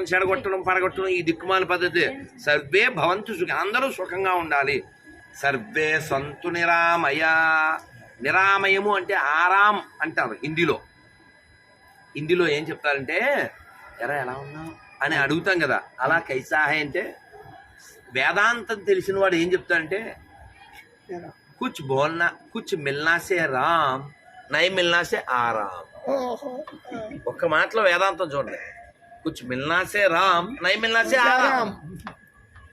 చెడగొట్టడం పడగొట్టడం ఈ దిక్కుమాల పద్ధతి. సర్వే భవంతు సుఖ అందరూ సుఖంగా ఉండాలి. సర్వే సంతు నిరామయ. నిరామయము అంటే ఆరాం అంటారు హిందీలో. హిందీలో ఏం చెప్తారంటే ఎరా ఎలా ఉన్నావు? అని అడుగుతాం కదా. అలా కైసాహే అంటే వేదాంతం తెలిసిన వాడు ఏం చెప్తాడంటే కుచ్ బోల్నా కుచ్ మిల్నా సే రామ్ నై మిల్నా సే ఆరామ్ ఒక్క మాటలో వేదాంతం చూడండి. కుచ్ మిల్నాసే రామ్ నై మిల్నాసే ఆరామ్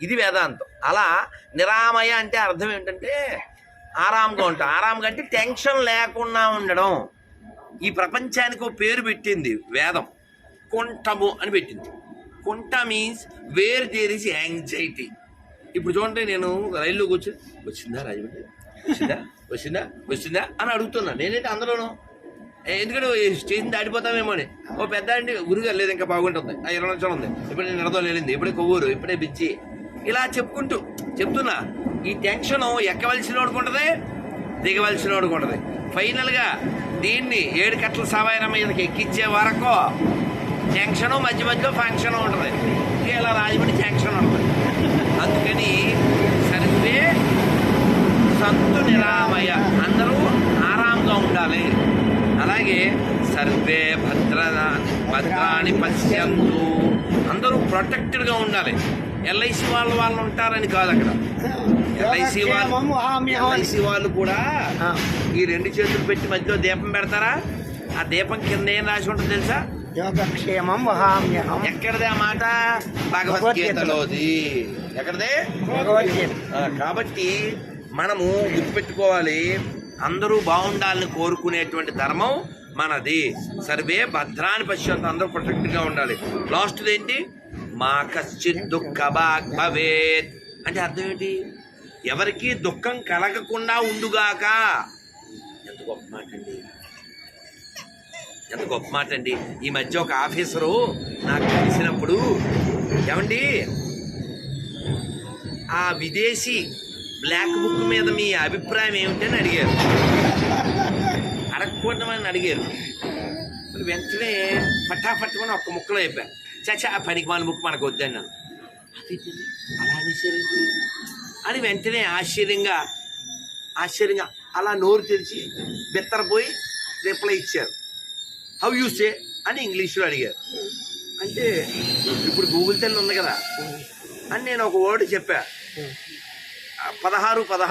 ఇది వేదాంతం. అలా నిరామయ అంటే అర్థం ఏంటంటే ఆరాంగా ఉంటాం. ఆరాంగా అంటే టెన్షన్ లేకుండా ఉండడం. ఈ ప్రపంచానికి ఒక పేరు పెట్టింది వేదం. కుంటము అని పెట్టింది. కుంట means where there is anxiety ఇప్పుడు చూడండి నేను రైల్లో కూర్చొని వచ్చిందా రాజమండ్రి? వచ్చిందా? వచ్చిందా? వచ్చిందా? అని అడుగుతున్నా. నేనైతే అందులోనూ ఎందుకంటే స్టేషన్ దాటిపోతామేమో అని. ఓ పెద్ద అండి గురుగారు లేదు ఇంకా బాగుంటుంది. ఆ ఇరవై నిమిషాలు ఉంది. ఇప్పుడే నిడదో వెళ్ళింది. ఇప్పుడే కొవ్వూరు ఇప్పుడే బిచ్చి. ఇలా చెప్పుకుంటూ చెప్తున్నా. ఈ టెన్షన్ ఎక్కవలసిన వాడుకుంటుంది దిగవలసిన వాడుకుంటది ఫైనల్గా దీన్ని ఏడు కట్టల సవాయన మీదకి ఎక్కించే వరకు జంక్షను మధ్య మధ్యలో ఫంక్షన్ ఉంటుంది. ఇలా రాజమండ్రి జంక్షన్ ఉంటుంది. అందుకని సరిగ్గే సంతు నిరామయ అందరూ ఆరాంగా ఉండాలి అలాగే సర్వే భద్ర భద్రాన్ని పశ్యంతు. అందరూ ప్రొటెక్టెడ్గా ఉండాలి. ఎల్ఐసి వాళ్ళు వాళ్ళు ఉంటారని కాదు అక్కడ. ఎల్ఐసి వాళ్ళు ఎల్ఐసి వాళ్ళు కూడా ఈ రెండు చేతులు పెట్టి మధ్యలో దీపం పెడతారా? ఆ దీపం కింద ఏం రాసి ఉంటుంది తెలుసా? యోగక్షేమం వహామ్యహం ఎక్కడదే ఆ మాట? భగవద్గీతలోది. ఎక్కడదే? భగవద్గీత. కాబట్టి మనము గుర్తుపెట్టుకోవాలి. అందరూ బాగుండాలని కోరుకునేటువంటి ధర్మం మనది. సర్వే భద్రాన్ని పశ్చాత్తు అందరూ ప్రొటెక్ట్గా ఉండాలి. లాస్ట్ది ఏంటి? మా కశ్చిత్ దుఃఖ భాగ్ భవేత్. అంటే అర్థం ఏంటి? ఎవరికి దుఃఖం కలగకుండా ఉండుగాక. ఎంత గొప్ప మాట అండి ఎంత గొప్ప మాట అండి ఈ మధ్య ఒక ఆఫీసరు నాకు కలిసినప్పుడు ఏమండి? ఆ విదేశీ బ్లాక్ బుక్ మీద మీ అభిప్రాయం ఏమిటని అడిగారు. అడగకూడదని అడిగారు. వెంటనే పట్టాపట్టుకొని ఒక్క ముక్కలో చెప్పాను చచ్చా ఆ పనికి మన ముక్కు మనకు వద్దన్నాను అలా అనేసారండి అని వెంటనే ఆశ్చర్యంగా ఆశ్చర్యంగా అలా నోరు తెరిచి బెత్తరపోయి రిప్లై ఇచ్చారు. హౌ యూ సే అని ఇంగ్లీష్లో అడిగారు. అంటే ఇప్పుడు గూగుల్ తెల్లి ఉంది కదా? అని నేను ఒక వర్డ్ చెప్పా. పదహారు పదహారు